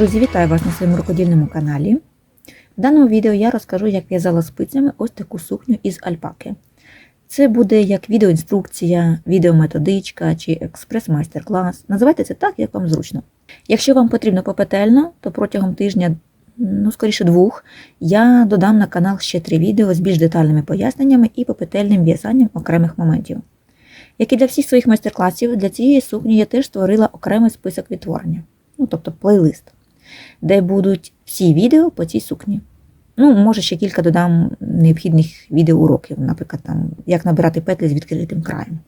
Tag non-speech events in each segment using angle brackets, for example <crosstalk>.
Друзі, вітаю вас на своєму рукодільному каналі. В даному відео я розкажу, як в'язала спицями ось таку сукню із альпаки. Це буде як відеоінструкція, відеометодичка чи експрес-майстер-клас. Називайте це так, як вам зручно. Якщо вам потрібно попетельно, то протягом тижня, ну скоріше двох, я додам на канал ще три відео з більш детальними поясненнями і попетельним в'язанням окремих моментів. Як і для всіх своїх майстер-класів, для цієї сукні я теж створила окремий список відтворення, ну тобто плейлист, де будуть всі відео по цій сукні. Ну, може, ще кілька додам необхідних відеоуроків, наприклад, там, як набирати петлі з відкритим краєм.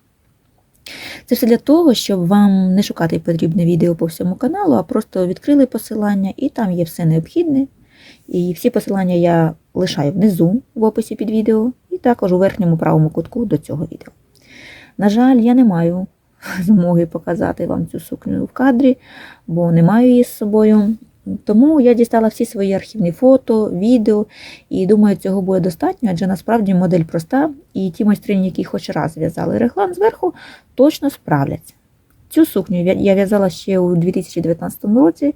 Це все для того, щоб вам не шукати потрібне відео по всьому каналу, а просто відкрили посилання, і там є все необхідне. І всі посилання я лишаю внизу в описі під відео, і також у верхньому правому кутку до цього відео. На жаль, я не маю <laughs> змоги показати вам цю сукню в кадрі, бо не маю її з собою. Тому я дістала всі свої архівні фото, відео, і думаю, цього буде достатньо, адже насправді модель проста, і ті майстрині, які хоч раз в'язали реглан зверху, точно справляться. Цю сукню я в'язала ще у 2019 році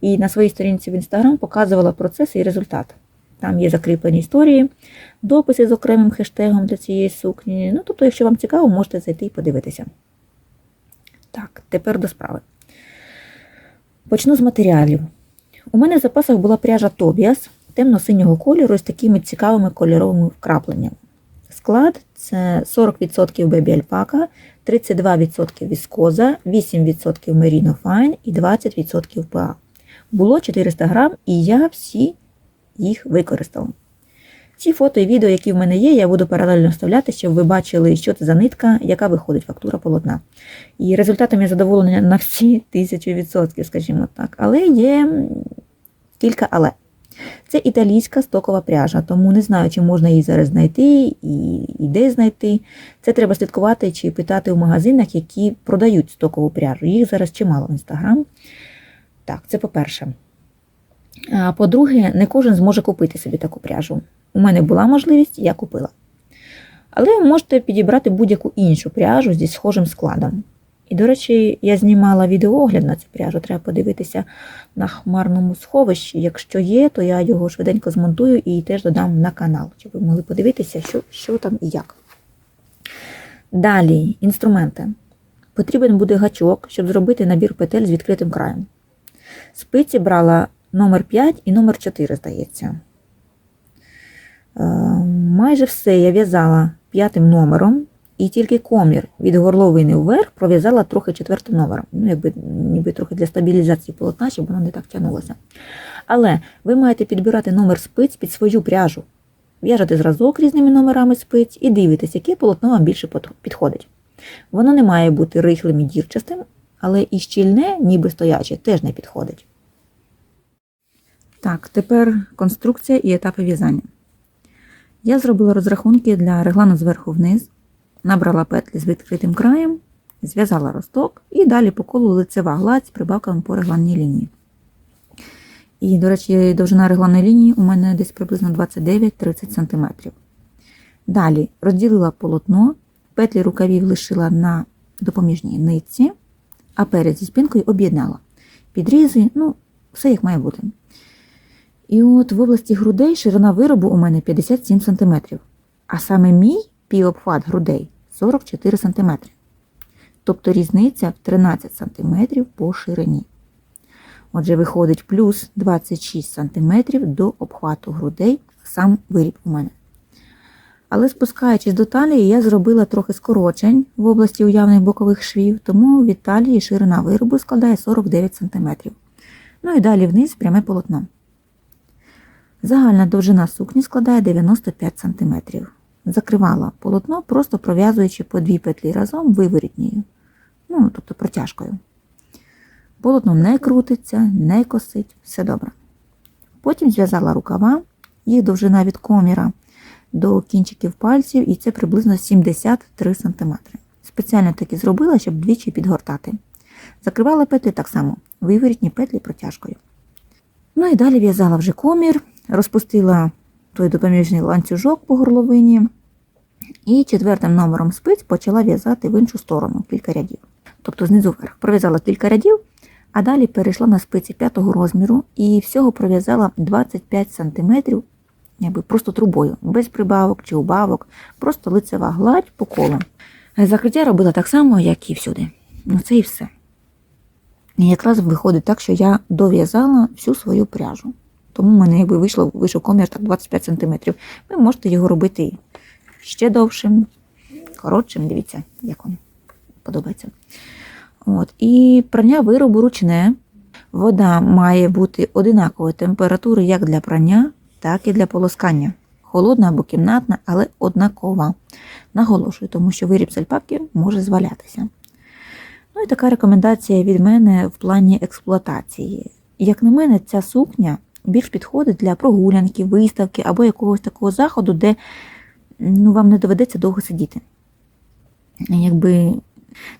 і на своїй сторінці в інстаграм показувала процес і результат. Там є закріплені історії, дописи з окремим хештегом для цієї сукні. Ну, тобто, якщо вам цікаво, можете зайти і подивитися. Так, тепер до справи. Почну з матеріалів. У мене в запасах була пряжа Тобіас темно-синього кольору з такими цікавими кольоровими вкрапленнями. Склад це 40% бебі альпака, 32% віскоза, 8% меріно Fine і 20% ПА. Було 400 грам, і я всі їх використала. Ці фото і відео, які в мене є, я буду паралельно вставляти, щоб ви бачили, що це за нитка, яка виходить фактура полотна. І результатом я задоволена на всі 1000%, скажімо так. Але є кілька але. Це італійська стокова пряжа, тому не знаю, чи можна її зараз знайти і, і де знайти. Це треба слідкувати чи питати у магазинах, які продають стокову пряжу. Їх зараз чимало в інстаграм. Так, це по-перше. По-друге, не кожен зможе купити собі таку пряжу. У мене була можливість, я купила. Але ви можете підібрати будь-яку іншу пряжу зі схожим складом. І, до речі, я знімала відеоогляд на цю пряжу, треба подивитися на хмарному сховищі. Якщо є, то я його швиденько змонтую і теж додам на канал, щоб ви могли подивитися, що, що там і як. Далі, інструменти. Потрібен буде гачок, щоб зробити набір петель з відкритим краєм. Спиці брала номер 5 і номер 4, здається. Е, майже все я в'язала п'ятим номером, і тільки комір від горловини вверх пров'язала трохи четвертим номером. Ну, якби ніби трохи для стабілізації полотна, щоб воно не так тягнулося. Але ви маєте підбирати номер спиць під свою пряжу. В'яжете зразок різними номерами спиць і дивитесь, яке полотно вам більше підходить. Воно не має бути рихлим і дірчастим, але і щільне, ніби стояче, теж не підходить. Так, тепер конструкція і етапи в'язання. Я зробила розрахунки для реглану зверху вниз, набрала петлі з відкритим краєм, зв'язала росток і далі по колу лицева гладь з прибавками по регланній лінії. І, до речі, довжина регланної лінії у мене десь приблизно 29-30 см. Далі розділила полотно, петлі рукавів лишила на допоміжній нитці, а перед зі спинкою об'єднала. Підрізи, ну, все як має бути. І от в області грудей ширина виробу у мене 57 см, а саме мій півобхват грудей 44 см. Тобто різниця в 13 см по ширині. Отже, виходить плюс 26 см до обхвату грудей сам виріб у мене. Але спускаючись до талії, я зробила трохи скорочень в області уявних бокових швів, тому від талії ширина виробу складає 49 см. Ну і далі вниз пряме полотно. Загальна довжина сукні складає 95 см. Закривала полотно, просто пров'язуючи по дві петлі разом виворітньою, ну, тобто протяжкою. Полотно не крутиться, не косить, все добре. Потім зв'язала рукава, їх довжина від коміра до кінчиків пальців, і це приблизно 73 см. Спеціально так і зробила, щоб двічі підгортати. Закривала петлі так само, виворітні петлі протяжкою. Ну і далі в'язала вже комір розпустила той допоміжний ланцюжок по горловині і четвертим номером спиць почала в'язати в іншу сторону кілька рядів. Тобто знизу вверх. Пров'язала кілька рядів, А далі перейшла на спиці п'ятого розміру і всього пров'язала 25 см, якби просто трубою, без прибавок чи убавок, просто лицева гладь по колу. Закриття робила так само, як і всюди. Ну це і все. І якраз виходить так, що я дов'язала всю свою пряжу. Тому в мене якби вийшло, вийшов комір так 25 см. Ви можете його робити ще довшим, коротшим, дивіться, як вам подобається. От. І прання виробу ручне. Вода має бути одинакової температури як для прання, так і для полоскання. Холодна або кімнатна, але однакова. Наголошую, тому що виріб з альпаки може звалятися. Ну і така рекомендація від мене в плані експлуатації. Як на мене, ця сукня більш підходить для прогулянки, виставки або якогось такого заходу, де ну, вам не доведеться довго сидіти. Якби,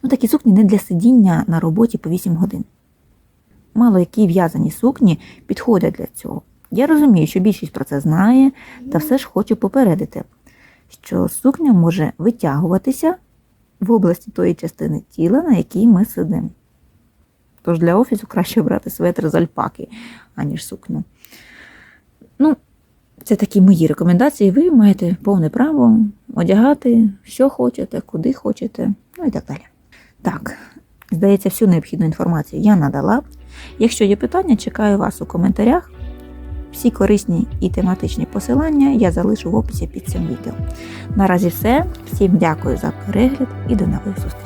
ну, такі сукні не для сидіння на роботі по 8 годин. Мало які в'язані сукні підходять для цього. Я розумію, що більшість про це знає, та все ж хочу попередити, що сукня може витягуватися в області тої частини тіла, на якій ми сидимо. Тож для офісу краще брати светр з альпаки, аніж сукню. Ну, це такі мої рекомендації. Ви маєте повне право одягати, що хочете, куди хочете, ну і так далі. Так, здається, всю необхідну інформацію я надала. Якщо є питання, чекаю вас у коментарях. Всі корисні і тематичні посилання я залишу в описі під цим відео. Наразі все. Всім дякую за перегляд і до нових зустрічей.